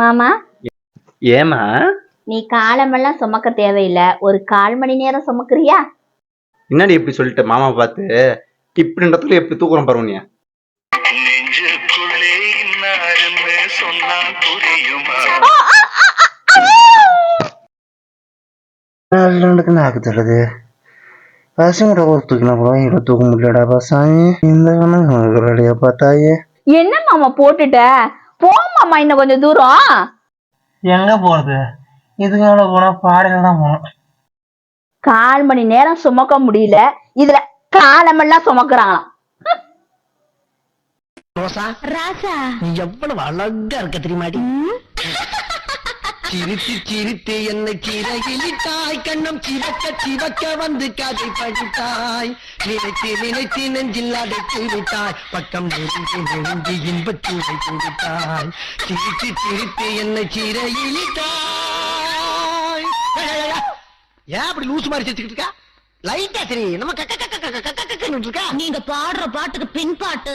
மாமா? ஏமா நீ காலமெல்லாம் சுமக்க தேவையில்லை. ஒரு கால் மணி நேரம் சுமக்குறியா? என்னடி இப்படி சொல்லிட்ட? மாமா பார்த்து எப்படி தூக்குறோம் இன்னாருன்னு சொன்னா புரியுமா? நடக்கு நாக்கு தள்ளுது பசங்க ஒரு தூக்கினா கூட இவ்வளோ தூக்க முடியலடா பசாமி இந்த கணக்கு பார்த்தாயே. என்ன மாமா போட்டுட்ட? போ மாமா இன்னும் கொஞ்சம் தூரம். எங்க போறது? இதுக்கு மேல போனா பாடையில தான் போகணும். கால் மணி நேரம் சுமக்க முடியல. இதுல காலமெல்லாம் சுமக்குறாங்களாம். ரோசா ராசா. நீ எவ்வளவு அழகா இருக்க தெரியுமாடி? சிரித்து சிரித்து என்னை சிறகிலிட்டாய் கண்ணம் சிவக்க சிவக்க வந்து கதை படித்தாய் நினைத்து நினைத்து நெஞ்சில் அடைத்து விட்டாய் பக்கம் நெருங்கி நெருங்கி இன்பச் சூடை கொடுத்தாய் சிரித்து சிரித்து என்னை சிறையிலிட்டாய் ஏன் அப்படி லூசு மாதிரி சிரிச்சுக்கிட்டு இருக்கா லைட்டா சரி நம்ம கக்க கக்க கக்க கக்க கக்கன்னு இருக்கா நீங்க பாடுற பாட்டுக்கு பின் பாட்டு